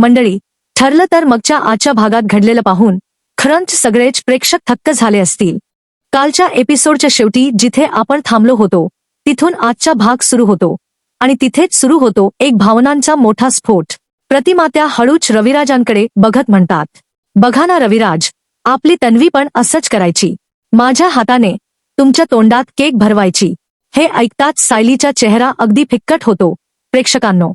मंडळी ठरलं तर मगच्या आजच्या भागात घडलेलं पाहून खरंच सगळेच प्रेक्षक थक्क झाले असतील. कालच्या एपिसोडच्या शेवटी जिथे आपण थांबलो होतो तिथून आजचा भाग सुरू होतो. आणि तिथेच सुरू होतो एक भावनांचा मोठा स्फोट. प्रतिमात्या हळूच रविराजांकडे बघत म्हणतात बघा ना रविराज आपली तन्वी पण असंच करायची. माझ्या हाताने तुमच्या तोंडात केक भरवायची. हे ऐकताच सायलीचा चेहरा अगदी फिक्कट होतो प्रेक्षकांनो.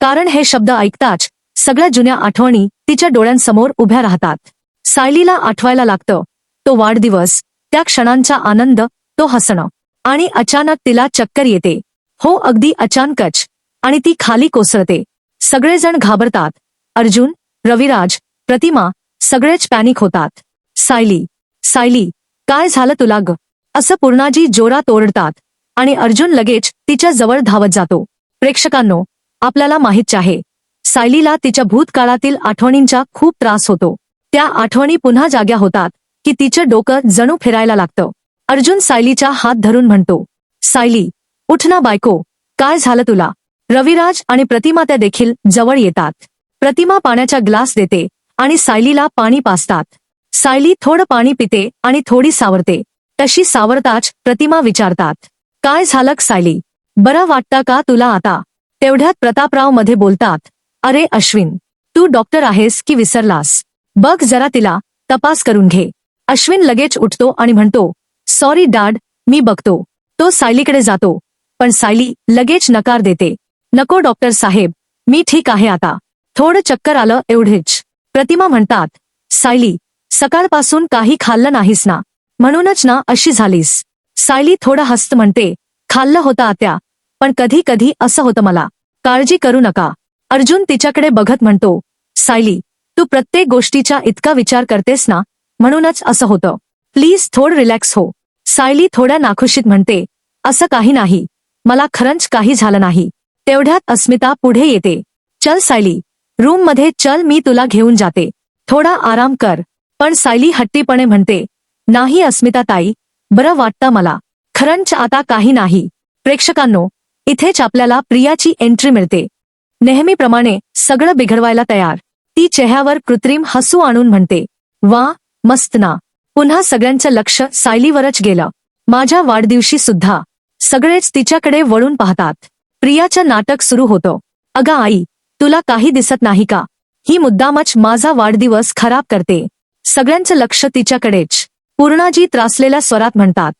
कारण हे शब्द ऐकताच सगळ्या जुन्या आठवणी तिच्या डोळ्यांसमोर उभ्या राहतात. सायलीला आठवायला लागतं. तो वाढदिवस त्या क्षणांचा आनंद तो हसणं. आणि अचानक तिला चक्कर येते. हो अगदी अचानकच. आणि ती खाली कोसळते. सगळेजण घाबरतात. अर्जुन रविराज प्रतिमा सगळेच पॅनिक होतात. सायली सायली काय झालं तुला ग? असं पूर्णाजी जोरात ओरडतात. आणि अर्जुन लगेच तिच्या जवळ धावत जातो. प्रेक्षकांनो आपल्याला माहीत आहे सायलीला तिच्या भूतकाळातील आठवणींचा खूप त्रास होतो. त्या आठवणी पुन्हा जाग्या होतात की तिचं डोकं जणू फिरायला लागतं. अर्जुन सायलीचा हात धरून म्हणतो सायली उठ ना बायको काय झालं तुला? रविराज आणि प्रतिमा त्या देखील जवळ येतात. प्रतिमा पाण्याचा ग्लास देते आणि सायलीला पाणी पाजतात. सायली थोडं पाणी पिते आणि थोडी सावरते. तशी सावरताच प्रतिमा विचारतात काय झालं सायली? बरं वाटतं का तुला आता? तेवढ्यात प्रतापरावमध्ये बोलतात अरे अश्विन तू डॉक्टर आहेस की विसरलास? बघ जरा तिला तपास करून घे. अश्विन लगेच उठतो आणि म्हणतो सॉरी डॅड मी बघतो. तो सायलीकडे जातो. पण सायली लगेच नकार देते. नको डॉक्टर साहेब मी ठीक आहे आता. थोडं चक्कर आलं एवढेच. प्रतिमा म्हणतात सायली सकाळपासून काही खाल्लं नाहीस ना? म्हणूनच ना अशी झालीस. सायली थोडं हस्त म्हणते खाल्लं होतं आत्या पण कधी कधी असं होतं मला. काळजी करू नका. अर्जुन तिच्याकडे बघत म्हणतो सायली तू प्रत्येक गोष्टीचा इतका विचार करतेस ना? म्हणूनच असं होतं. प्लीज थोड रिलॅक्स हो. सायली थोड्या नाखुशीत म्हणते असं काही नाही. मला खरंच काही झालं नाही. तेवढ्यात अस्मिता पुढे येते. चल सायली रूममध्ये चल मी तुला घेऊन जाते. थोडा आराम कर. पण सायली हट्टीपणे म्हणते नाही अस्मिता ताई बरं वाटतं मला. खरंच आता काही नाही. प्रेक्षकांनो इथेच आपल्याला प्रियाची एंट्री मिळते. नेहमीप्रमाणे सगळं बिघडवायला तयार. ती चेहऱ्यावर कृत्रिम हसू आणून म्हणते वा मस्त ना. पुन्हा सगळ्यांचं लक्ष सायलीवरच गेलं. माझ्या वाढदिवशी सुद्धा. सगळेच तिच्याकडे वळून पाहतात. प्रियाचं नाटक सुरू होतं. अगं आई तुला काही दिसत नाही का? ही मुद्दामच माझा वाढदिवस खराब करते. सगळ्यांचं लक्ष तिच्याकडेच. पूर्णाजी त्रासलेल्या स्वरात म्हणतात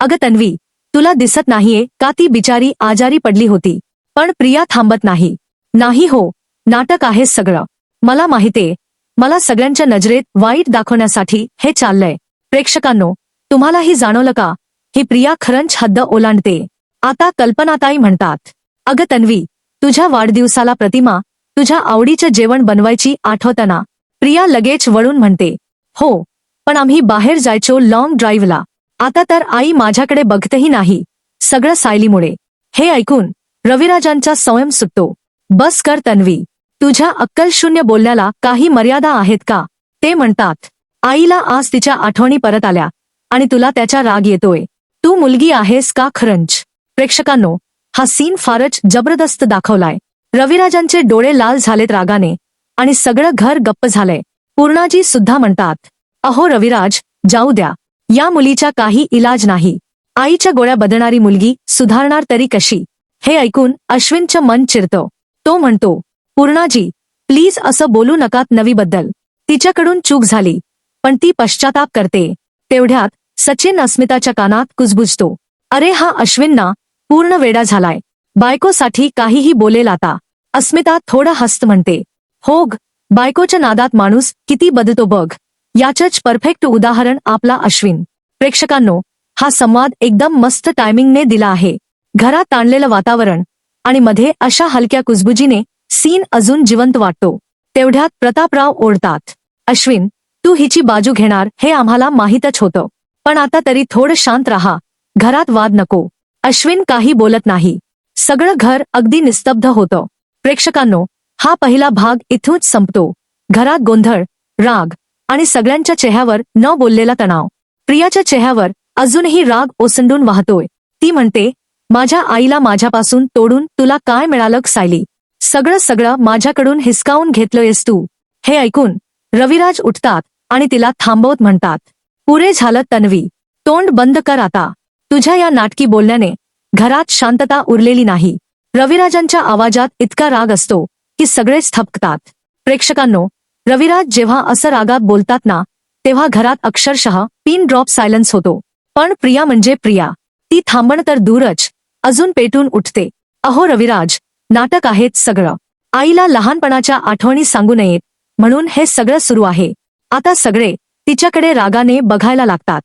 अगं तन्वी तुला दिसत नाहीये का ती बिचारी आजारी पडली होती. पण प्रिया थांबत नाही. नाही हो नाटक आहे सगळं. मला माहितीये मला सगळ्यांच्या नजरेत वाईट दाखवण्यासाठी हे चाललंय. प्रेक्षकांनो तुम्हालाही जाणवलं का? ही प्रिया खरंच हद्द ओलांडते. आता कल्पनाताई म्हणतात अगं तन्वी तुझ्या वाढदिवसाला प्रतिमा तुझ्या आवडीचं जेवण बनवायची आठवताना. प्रिया लगेच वळून म्हणते हो पण आम्ही बाहेर जायचो लॉंग ड्राईव्हला. आता तर आई माझ्याकडे बघतही नाही सगळं सायलीमुळे. हे ऐकून रविराजांचा संयम सुटतो. बस कर तन्वी. तुझ्या अक्कलशून्य बोलण्याला काही मर्यादा आहेत का? ते म्हणतात आईला आज तिच्या आठवणी परत आल्या आणि तुला त्याचा राग येतोय. तू मुलगी आहेस का खरंच प्रेक्षकांनो हा सीन फारच जबरदस्त दाखवलाय. रविराजांचे डोळे लाल झालेत रागाने आणि सगळं घर गप्प झालंय. पूर्णाजी सुद्धा म्हणतात अहो रविराज जाऊ द्या. या मुलीचा काही इलाज नाही. आईच्या गोळ्या बदलणारी मुलगी सुधारणार तरी कशी? हे ऐकून अश्विनचं मन चिरतं. तो म्हणतो पूर्णाजी प्लीज असं बोलू नकात नवीबद्दल. तिच्याकडून चूक झाली पण ती पश्चाताप करते. तेवढ्यात सचिन अस्मिताच्या कानात कुजबुजतो. अरे हा अश्विनना पूर्ण वेडा झालाय. बायकोसाठी काहीही बोलेल आता. अस्मिता थोडं हस्त म्हणते. होग बायकोच्या नादात माणूस किती बदलतो बघ. याचंच परफेक्ट उदाहरण आपला अश्विन. प्रेक्षकांनो हा संवाद एकदम मस्त टायमिंगने दिला आहे. घरात ताणलेलं वातावरण आणि मध्ये अशा हलक्या कुजबुजीने सीन अजून जिवंत वाटतो. तेवढ्यात प्रतापराव ओढतात. अश्विन तू हिची बाजू घेणार हे आम्हाला माहीतच होतं. पण आता तरी थोडं शांत राहा. घरात वाद नको. अश्विन काही बोलत नाही. सगळं घर अगदी निस्तब्ध होतं. प्रेक्षकांनो हा पहिला भाग इथूनच संपतो. घरात गोंधळ राग आणि सगळ्यांच्या चेहऱ्यावर न बोललेला तणाव. प्रियाच्या चेहऱ्यावर अजूनही राग ओसंडून वाहतोय. ती म्हणते माझ्या आईला माझ्यापासून तोडून तुला काय मिळालं सायली? सगळं सगळं माझ्याकडून हिसकावून घेतलंयस तू. हे ऐकून रविराज उठतात आणि तिला थांबवत म्हणतात पुरे झालं तन्वी तोंड बंद कर आता. तुझ्या या नाटकी बोलण्याने घरात शांतता उरलेली नाही. रविराजांच्या आवाजात इतका राग असतो की सगळेच थपकतात. प्रेक्षकांनो रविराज जेव्हा असं रागात बोलतात ना तेव्हा घरात अक्षरशः पिन ड्रॉप सायलन्स होतो. पण प्रिया म्हणजे प्रिया. ती थांबण तर दूरच अजून पेटून उठते. अहो रविराज नाटक आहेत सगळं. आईला लहानपणाच्या आठवणी सांगू नयेत. म्हणून हे सगळं सुरू आहे. आता सगळे तिच्याकडे रागाने बघायला लागतात.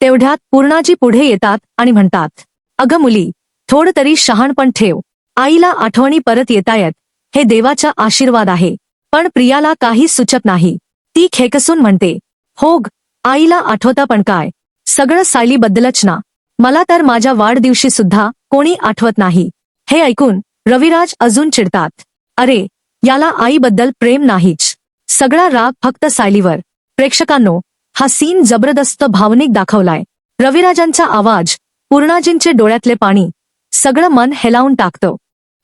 तेवढ्यात पूर्णाजी पुढे येतात आणि म्हणतात अगं मुली थोडं तरी शहाणपण ठेव. आईला आठवणी परत येतायत हे देवाचा आशीर्वाद आहे. पण प्रियाला काही सुचत नाही. ती खेकसून म्हणते होग आईला आठवता पण काय? सगळं सायलीबद्दलच ना. मला तर माझ्या वाढदिवशी सुद्धा कोणी आठवत नाही. हे ऐकून रविराज अजून चिडतात. अरे याला आईबद्दल प्रेम नाहीच. सगळा राग फक्त सायलीवर. प्रेक्षकांनो हा सीन जबरदस्त भावनिक दाखवलाय. रविराजांचा आवाज पूर्णाजींचे डोळ्यातले पाणी सगळं मन हेलावून टाकतं.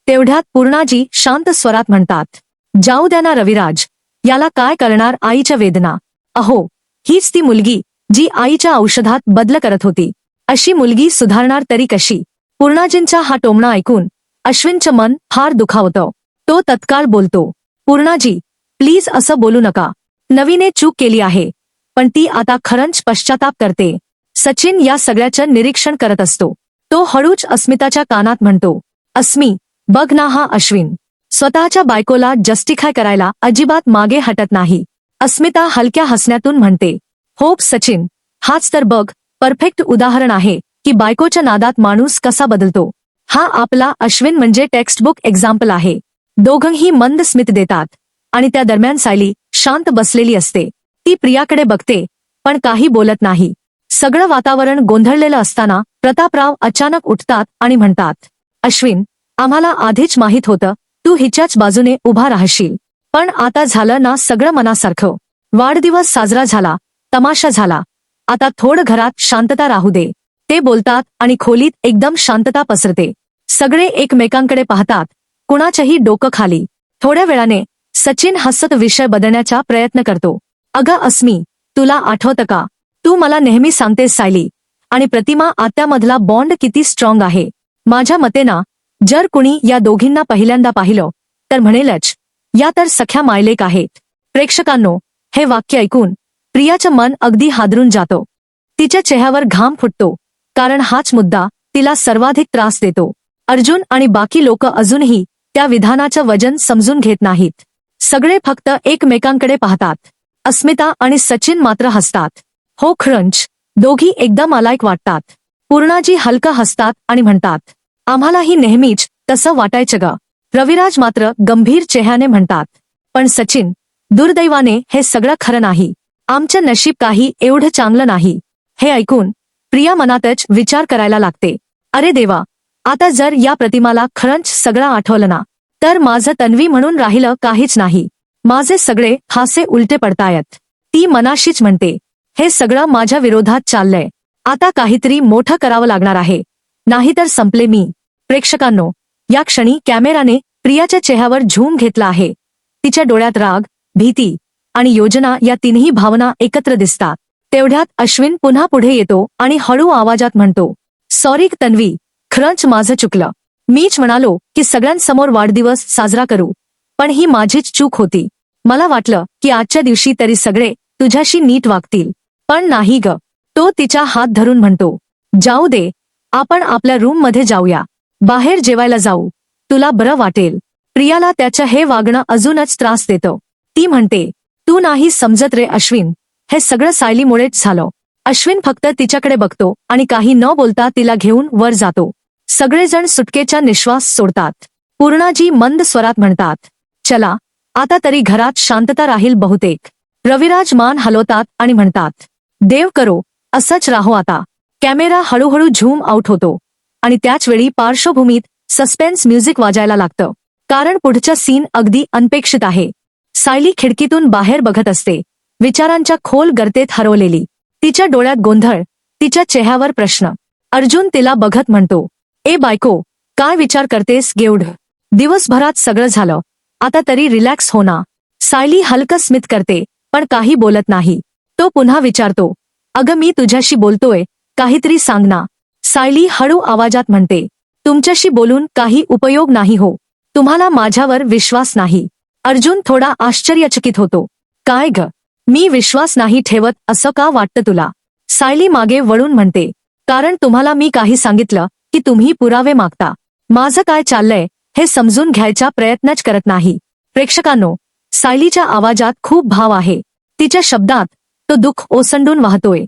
तेवढ्यात पूर्णाजी शांत स्वरात म्हणतात जाऊ द्या ना रविराज याला काय करणार आईच्या वेदना? अहो हीच ती मुलगी जी आईच्या औषधात बदल करत होती. अशी मुलगी सुधारणार तरी कशी? पूर्णाजींचा हा टोमणा ऐकून अश्विनचं मन फार दुखावतं. तो तत्काळ बोलतो पूर्णाजी प्लीज असं बोलू नका. नवीने चूक केली आहे. पण ती आता खरंच पश्चाताप करते. सचिन या सगळ्याचं निरीक्षण करत असतो. तो हळूच अस्मिताच्या कानात म्हणतो अस्मी बघ ना हा अश्विन. स्वतःच्या बायकोला जस्टिफाय करायला अजिबात मागे हटत नाही. अस्मिता हलक्या हसण्यातून म्हणते होप सचिन हाच तर बघ. परफेक्ट उदाहरण आहे की बायकोच्या नादात माणूस कसा बदलतो. हा आपला अश्विन म्हणजे टेक्स्टबुक एक्झाम्पल आहे. दोघंही मंद स्मित देतात आणि त्या दरम्यान सायली शांत बसलेली असते. ती प्रियाकडे बघते पण काही बोलत नाही. सगळं वातावरण गोंधळलेलं असताना प्रतापराव अचानक उठतात आणि म्हणतात अश्विन आम्हाला आधीच माहीत होतं तू हिच्याच बाजूने उभा राहशील. पण आता झालं ना सगळं मनासारखं. वाढदिवस साजरा झाला तमाशा झाला आता थोडं घरात शांतता राहू दे. ते बोलतात आणि खोलीत एकदम शांतता पसरते. सगळे एकमेकांकडे पाहतात. कुणाच्याही डोकं खाली. थोड्या वेळाने सचिन हसत विषय बदलण्याचा प्रयत्न करतो. अगं अस्मी तुला आठवतं का? तू मला नेहमी सांगतेस सायली. आणि प्रतिमा आत्यामधला बॉन्ड किती स्ट्रॉंग आहे. माझ्या मते ना जर कुणी या दोघींना पहिल्यांदा पाहिलं तर म्हणेलच या तर सख्या मायलेक आहेत. प्रेक्षकांनो हे वाक्य ऐकून प्रियाचं मन अगदी हादरून जातो. तिच्या चेहऱ्यावर घाम फुटतो कारण हाच मुद्दा तिला सर्वाधिक त्रास देतो. अर्जुन आणि बाकी लोक अजूनही त्या विधानाचं वजन समजून घेत नाहीत. सगळे फक्त एकमेकांकडे पाहतात. अस्मिता आणि सचिन मात्र हसतात. हो खरंच! दोघी एकदम अलायक वाटतात. पूर्णाजी हलका हसतात आणि म्हणतात आम्हालाही नेहमीच तसं वाटायचं ग. रविराज मात्र गंभीर चेहऱ्याने म्हणतात पण सचिन दुर्दैवाने हे सगळं खरं नाही. आमचं नशीब काही एवढं चांगलं नाही. हे ऐकून प्रिया मनातच विचार करायला लागते. अरे देवा आता जर या प्रतिमाला खरंच सगळं आठवलं ना तर माझं तन्वी म्हणून राहिलं काहीच नाही. माझे सगळे हासे उलटे पडतायत. ती मनाशीच म्हणते हे सगळं माझ्या विरोधात चाललंय. आता काहीतरी मोठं करावं लागणार आहे. नाहीतर संपले मी. प्रेक्षकांनो या क्षणी कॅमेराने प्रियाच्या चेहऱ्यावर झूम घेतला आहे. तिच्या डोळ्यात राग भीती आणि योजना या तिन्ही भावना एकत्र दिसतात. तेवढ्यात अश्विन पुन्हा पुढे येतो आणि हळू आवाजात म्हणतो सॉरी तन्वी खरंच माझं चुकलं. मीच म्हणालो की सगळ्यांसमोर वाढदिवस साजरा करू पण ही माझीच चूक होती. मला वाटलं की आजच्या दिवशी तरी सगळे तुझ्याशी नीट वागतील. पण नाही ग. तो तिचा हात धरून म्हणतो जाऊ दे आपण आपल्या रूममध्ये जाऊया. बाहेर जेवायला जाऊ. तुला बरं वाटेल. प्रियाला त्याचं हे वागणं अजूनच त्रास देतं. ती म्हणते तू नाही समजत रे अश्विन. हे सगळं सायलीमुळेच झालं. अश्विन फक्त तिच्याकडे बघतो आणि काही न बोलता तिला घेऊन वर जातो. सगळेजण सुटकेचा निश्वास सोडतात. पूर्णाजी मंद स्वरात म्हणतात चला आता तरी घरात शांतता राहील बहुतेक. रविराज मान हलवतात आणि म्हणतात देव करो असंच राहो आता. कॅमेरा हळूहळू झूम आउट होतो. आणि त्याच वेळी पार्श्वभूमीत सस्पेन्स म्युझिक वाजायला लागतं. कारण पुढचं सीन अगदी अनपेक्षित आहे. सायली खिडकीतून बाहेर बघत असते. विचारांच्या खोल गर्तेत हरवलेली. तिच्या डोळ्यात गोंधळ तिच्या चेहऱ्यावर प्रश्न. अर्जुन तिला बघत म्हणतो ए बायको काय विचार करतेस गेवढ? दिवसभरात सगळं झालं. आता तरी रिलॅक्स हो ना. सायली हलकं स्मित करते पण काही बोलत नाही. तो पुन्हा विचारतो अगं मी तुझ्याशी बोलतोय काहीतरी सांग ना. सायली हळू आवाजात म्हणते तुमच्याशी बोलून काही उपयोग नाही हो. तुम्हाला माझ्यावर विश्वास नाही. अर्जुन थोडा आश्चर्यचकित होतो. काय ग? मी विश्वास नाही ठेवत असं का वाटतं तुला सायली मागे वळून म्हणते. कारण तुम्हाला मी काही सांगितलं की तुम्ही पुरावे मागता. माझं काय चाललंय हे समजून घ्यायचा प्रयत्नच करत नाही. प्रेक्षकांनो सायलीच्या आवाजात खूप भाव आहे. तिच्या शब्दात तो दुःख ओसंडून वाहतोय.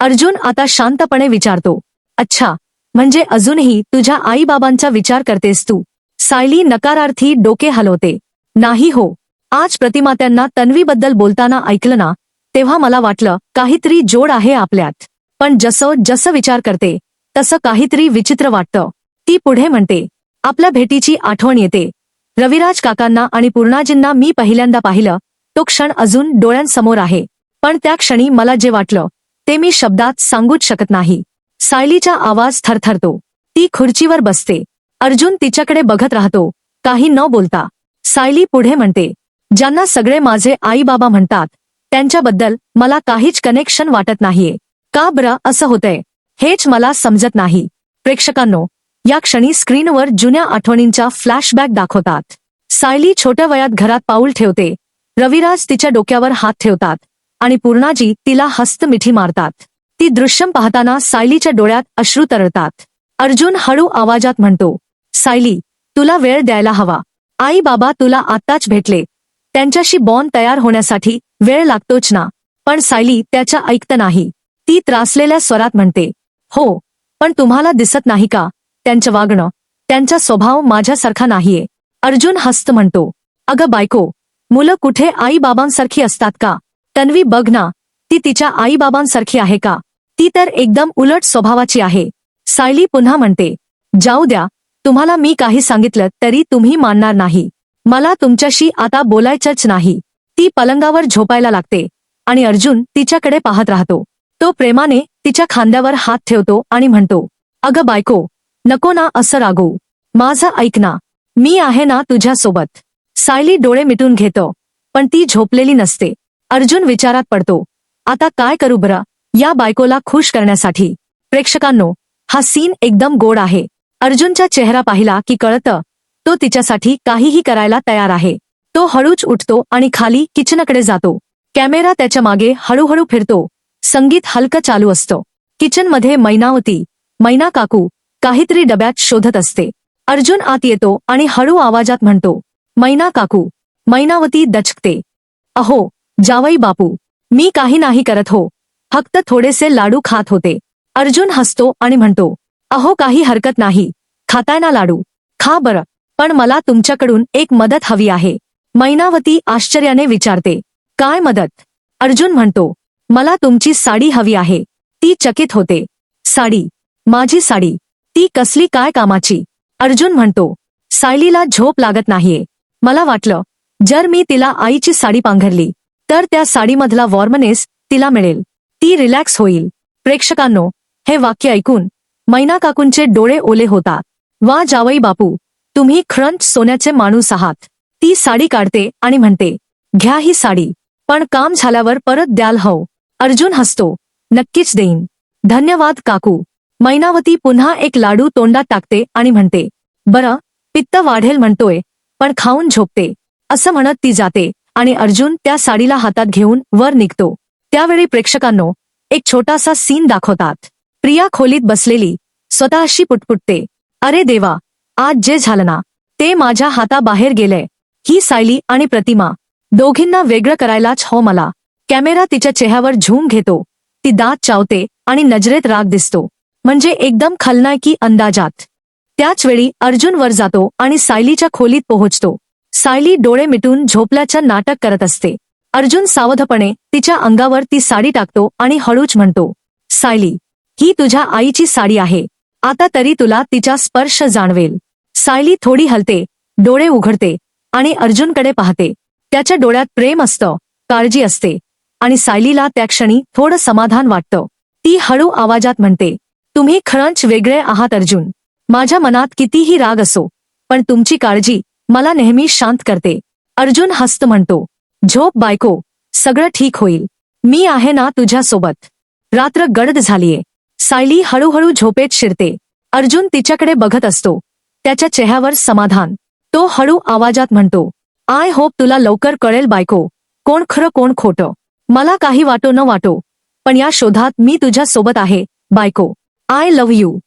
अर्जुन आता शांतपणे विचारतो. अच्छा म्हणजे अजूनही तुझ्या आईबाबांचा विचार करतेस तू सायली नकारार्थी डोके हलवते. नाही हो. आज प्रतिमा त्यांना तन्वीबद्दल बोलताना ऐकलं ना तेव्हा मला वाटलं काहीतरी जोड आहे आपल्यात. पण जसं जसं विचार करते तसं काहीतरी विचित्र वाटतं. ती पुढे म्हणते आपल्या भेटीची आठवण येते. रविराज काकांना आणि पूर्णाजींना मी पहिल्यांदा पाहिलं तो क्षण अजून डोळ्यांसमोर आहे. पण त्या क्षणी मला जे वाटलं ते मी शब्दात सांगूच शकत नाही. सायलीचा आवाज थरथरतो. ती खुर्चीवर बसते. अर्जुन तिच्याकडे बघत राहतो. काही न बोलता. सायली पुढे म्हणते ज्यांना सगळे माझे आई बाबा म्हणतात त्यांच्याबद्दल मला काहीच कनेक्शन वाटत नाहीये. का बरं असं होतंय? हेच मला समजत नाही. प्रेक्षकांनो या क्षणी स्क्रीनवर जुन्या आठवणींच्या फ्लॅशबॅक दाखवतात. सायली छोट्या वयात घरात पाऊल ठेवते. रविराज तिच्या डोक्यावर हात ठेवतात आणि पूर्णाजी तिला हस्तमिठी मारतात. ती दृश्यम पाहताना सायलीच्या डोळ्यात अश्रू तरळतात. अर्जुन हळू आवाजात म्हणतो सायली तुला वेळ द्यायला हवा. आई बाबा तुला आत्ताच भेटले. त्यांच्याशी बॉन्ड तयार होण्यासाठी वेळ लागतोच ना. पण सायली त्याच्या ऐकत नाही. ती त्रासलेल्या स्वरात म्हणते हो पण तुम्हाला दिसत नाही का? त्यांचं वागणं त्यांचा स्वभाव माझ्यासारखा नाहीये. अर्जुन हस्त म्हणतो अगं बायको मुलं कुठे आई बाबांसारखी असतात का? तन्वी बघ ना ती तिच्या आई बाबांसारखी आहे का? ती तर एकदम उलट स्वभावाची आहे. सायली पुन्हा म्हणते जाऊ द्या तुम्हाला मी काही सांगितलं तरी तुम्ही मानणार नाही. मला तुमच्याशी आता बोलायचंच नाही. ती पलंगावर झोपायला लागते. आणि अर्जुन तिच्याकडे पाहत राहतो. तो प्रेमाने तिच्या खांद्यावर हात ठेवतो आणि म्हणतो अगं बायको नको ना असं रागवू माझं ऐक ना. मी आहे ना तुझ्यासोबत. सायली डोळे मिटून घेतो पण ती झोपलेली नसते. अर्जुन विचारात पडतो आता काय करू बरं? या बायकोला खुश करण्यासाठी. प्रेक्षकांनो हा सीन एकदम गोड आहे. अर्जुनचा चेहरा पाहिला की कळतं तो तिच्यासाठी काहीही करायला तयार आहे. तो हळूच उठतो आणि खाली किचनकडे जातो. कॅमेरा त्याच्यामागे हळूहळू फिरतो. संगीत हलकं चालू असतं. किचनमध्ये मैनावती मैना काकू काहीतरी डब्यात शोधत असते. अर्जुन आत येतो आणि हळू आवाजात म्हणतो मैना काकू मैनावती दचकते. अहो जावई बापू मी काही नाही करत हो. फक्त थोडेसे लाडू खात होते. अर्जुन हसतो आणि म्हणतो अहो काही हरकत नाही. खाताय ना लाडू. खा बरं. पण मला तुमच्याकडून एक मदत हवी आहे. मैनावती आश्चर्याने विचारते. काय मदत? अर्जुन म्हणतो. मला तुमची साडी हवी आहे. ती चकित होते. साडी. माझी साडी. ती कसली काय कामाची? अर्जुन म्हणतो. सायलीला झोप लागत नाहीये. मला वाटलं जर मी तिला आईची साडी पांघरली तर त्या साडीमधला वॉर्मनेस तिला मिळेल. ती रिलॅक्स होईल. प्रेक्षकांनो हे वाक्य ऐकून मैना काकूंचे डोळे ओले होतात वा जावई बापू तुम्ही खरंच सोन्याचे माणूस आहात. ती साडी काढते आणि म्हणते घ्या ही साडी पण काम झाल्यावर परत द्याल हो. अर्जुन हसतो. नक्कीच देईन. धन्यवाद काकू. मैनावती पुन्हा एक लाडू तोंडात टाकते आणि म्हणते बरं पित्त वाढेल म्हणतोय पण खाऊन झोपते. असं म्हणत ती जाते आणि अर्जुन त्या साडीला हातात घेऊन वर निघतो. त्यावेळी प्रेक्षकांनो एक छोटासा सीन दाखवतात. प्रिया खोलीत बसलेली स्वतःशी पुटपुटते. अरे देवा आज जे झालं ना ते माझ्या हाताबाहेर गेलंय. ही सायली आणि प्रतिमा दोघींना वेगळं करायलाच हो मला. कॅमेरा तिच्या चेहऱ्यावर झूम घेतो. ती दात चावते आणि नजरेत राग दिसतो. म्हणजे एकदम खलनायकी अंदाजात. त्याच वेळी अर्जुन वर जातो आणि सायलीच्या खोलीत पोहोचतो. सायली डोळे मिटून झोपल्याचं नाटक करत असते. अर्जुन सावधपणे तिच्या अंगावर ती साडी टाकतो आणि हळूच म्हणतो सायली ही तुझ्या आईची साडी आहे. आता तरी तुला तिचा स्पर्श जाणवेल. सायली थोडी हलते डोळे उघडते आणि अर्जुनकडे पाहते. त्याच्या डोळ्यात प्रेम असतं काळजी असते आणि सायलीला त्या क्षणी थोडं समाधान वाटतं. ती हळू आवाजात म्हणते तुम्ही खरंच वेगळे आहात अर्जुन. माझ्या मनात कितीही राग असो पण तुमची काळजी मला नेहमी शांत करते. अर्जुन हस्त म्हणतो झोप बायको सगळं ठीक होईल. मी आहे ना तुझ्यासोबत. रात्र गडद झालीये. सायली हळूहळू झोपेत शिरते. अर्जुन तिच्याकडे बघत असतो. त्याच्या चेहऱ्यावर समाधान. तो हळू आवाजात म्हणतो आय होप तुला लवकर कळेल बायको. कोण खरं कोण खोटं. मला काही वाटो न वाटो. पण या शोधात मी तुझ्या सोबत आहे बायको. I love you.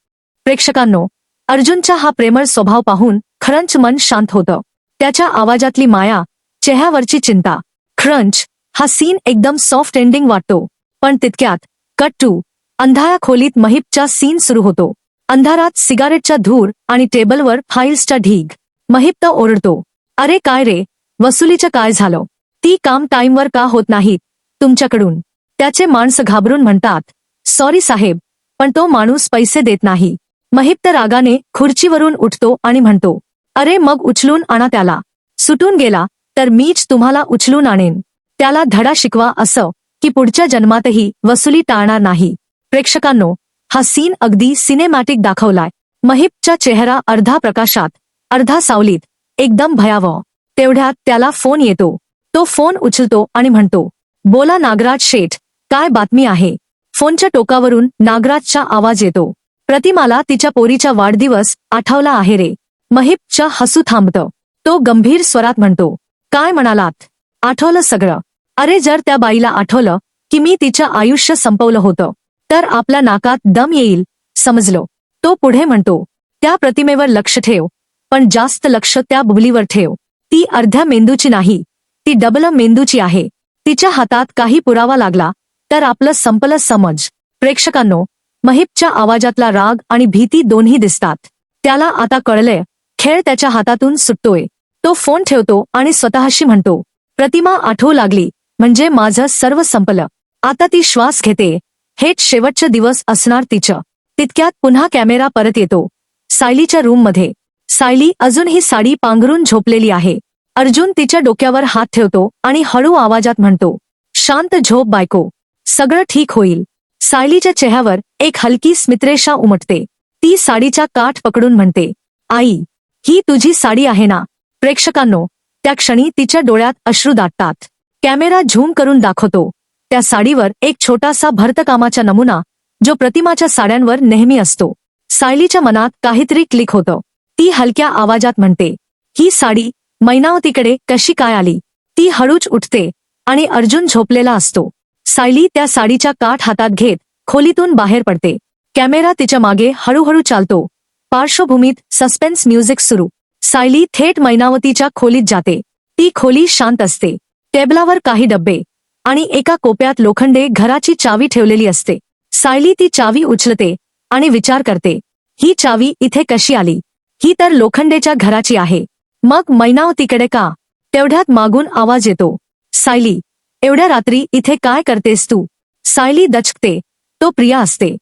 प्रेक्षकांनो अर्जुनचा हा प्रेमळ स्वभाव पाहून खरंच मन शांत होतं. त्याच्या आवाजातली माया चेहऱ्यावरची चिंता खरंच हा सीन एकदम सॉफ्ट एंडिंग वाटतो. पण तितक्यात कट टू अंधाया खोलीत महिपचा सीन सुरू होतो. अंधारात सिगारेटचा धूर आणि टेबलवर फाईल्सचा ढीग. महिप तर ओरडतो. अरे काय रे? वसुलीचं काय झालं? ती काम टाईमवर का होत नाहीत? तुमच्याकडून. त्याचे माणसं घाबरून म्हणतात सॉरी साहेब पण तो माणूस पैसे देत नाही. महिप तर रागाने खुर्चीवरून उठतो आणि म्हणतो अरे मग उचलून आणा त्याला. सुटून गेला तर मीच तुम्हाला उचलून आणेन. त्याला धडा शिकवा असं की पुढच्या जन्मातही वसुली टाळणार नाही. प्रेक्षकांनो हा सीन अगदी सिनेमॅटिक दाखवलाय. महिपचा चेहरा अर्धा प्रकाशात अर्धा सावलीत एकदम भयावह. तेवढ्यात त्याला फोन येतो. तो फोन उचलतो आणि म्हणतो बोला नागराज शेठ काय बातमी आहे? फोनच्या टोकावरून नागराजचा आवाज येतो. प्रतिमाला तिच्या पोरीचा वाढदिवस आठवला आहे रे. महिपच्या हसू थांबतं. तो गंभीर स्वरात म्हणतो काय म्हणालात? आठवलं सगळं. अरे जर त्या बाईला आठवलं की मी तिचं आयुष्य संपवलं होतं. तर आपल्या नाकात दम येईल समजलो. तो पुढे म्हणतो त्या प्रतिमेवर लक्ष ठेव पण जास्त लक्ष त्या बुबलीवर ठेव. ती अर्ध्या मेंदूची नाही ती डबल मेंदूची आहे. तिच्या हातात काही पुरावा लागला तर आपलं संपलं समज. प्रेक्षकांनो महिपच्या आवाजातला राग आणि भीती दोन्ही दिसतात. त्याला आता कळलंय खेळ त्याच्या हातातून सुटतोय. तो फोन ठेवतो आणि स्वतःशी म्हणतो प्रतिमा आठवू लागली म्हणजे माझं सर्व संपलं. आता ती श्वास घेते हेच शेवटचे दिवस असणार तिचं. तितक्यात पुन्हा कॅमेरा परत येतो. सायलीच्या रूममध्ये. सायली अजून ही साडी पांघरून झोपलेली आहे. अर्जुन तिच्या डोक्यावर हात ठेवतो आणि हळू आवाजात म्हणतो शांत झोप बायको. सगळं ठीक होईल. सायलीच्या चेहऱ्यावर एक हलकी स्मित्रेषा उमटते. ती साडीचा काठ पकडून म्हणते आई ही तुझी साडी आहे ना? प्रेक्षकांनो त्या क्षणी तिच्या डोळ्यात अश्रू दाटतात. कॅमेरा झूम करून दाखवतो. त्या साडीवर एक छोटासा भरतकामाचा नमुना जो प्रतिमाच्या साड्यांवर नेहमी असतो. सायलीच्या मनात काहीतरी क्लिक होतं. ती हलक्या आवाजात म्हणते ही साडी मैनावतीकडे कशी काय आली? ती हळूच उठते आणि अर्जुन झोपलेला असतो. सायली त्या साडीच्या काठ हातात घेत खोलीतून बाहेर पडते. कॅमेरा तिच्यामागे हळूहळू चालतो. पार्श्वभूमीत सस्पेन्स म्युझिक सुरू. सायली थेट मैनावतीच्या खोलीत जाते. ती खोली शांत असते. टेबलावर काही डब्बे आणि एका कोप्यात लोखंडे घराची चावी ठेवलेली असते. सायली ती चावी उचलते आणि विचार करते ही चावी इथे कशी आली? ही तर लोखंडेच्या घराची आहे. मग मैनावतीकडे का तेवढ्यात मागून आवाज येतो. सायली एवढ्या रात्री इथे काय करतेस तू सायली दचकते. तो प्रिया असते.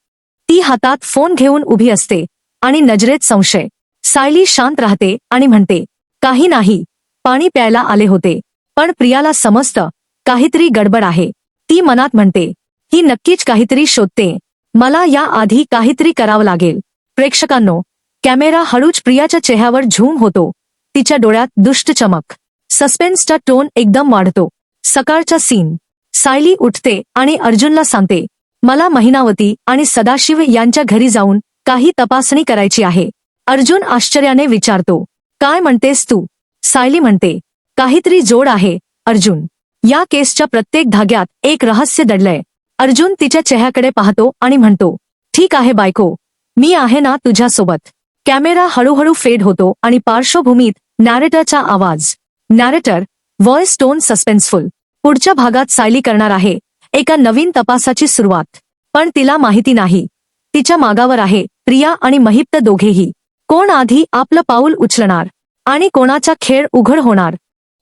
ती हातात फोन घेऊन उभी असते आणि नजरेत संशय. सायली शांत राहते आणि म्हणते काही नाही. पाणी प्यायला आले होते. पण प्रियाला समजतं काहीतरी गडबड आहे. ती मनात म्हणते ही नक्कीच काहीतरी शोधते. मला या आधी काहीतरी करावं लागेल. प्रेक्षकांनो कॅमेरा हळूच प्रियाच्या चेहऱ्यावर झूम होतो. तिच्या डोळ्यात दुष्ट चमक. सस्पेन्सचा टोन एकदम वाढतो. सकाळचा सीन. सायली उठते आणि अर्जुनला सांगते मला महिनावती आणि सदाशिव यांच्या घरी जाऊन काही तपासणी करायची आहे. अर्जुन आश्चर्याने विचारतो काय म्हणतेस तू? सायली म्हणते काहीतरी जोड आहे अर्जुन. या केसच्या प्रत्येक धाग्यात एक रहस्य दडलंय. अर्जुन तिच्या चेहऱ्याकडे पाहतो आणि म्हणतो ठीक आहे बायको मी आहे ना तुझ्यासोबत. कॅमेरा हळूहळू फेड होतो आणि पार्श्वभूमीत नॅरेटरचा आवाज. नॅरेटर व्हॉइस टोन सस्पेन्सफुल पुढच्या भागात सायली करणार आहे. एका नवीन तपासाची सुरुवात. पण तिला माहिती नाही. तिच्या मागावर आहे प्रिया आणि महिप्त दोघेही. कोण आधी आपलं पाऊल उचलणार? आणि कोणाचा खेळ उघड होणार?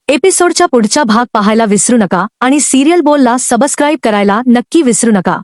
एपिसोडच्या पुढचा भाग पाहायला विसरू नका आणि सिरियल बोलला सबस्क्राईब करायला नक्की विसरू नका.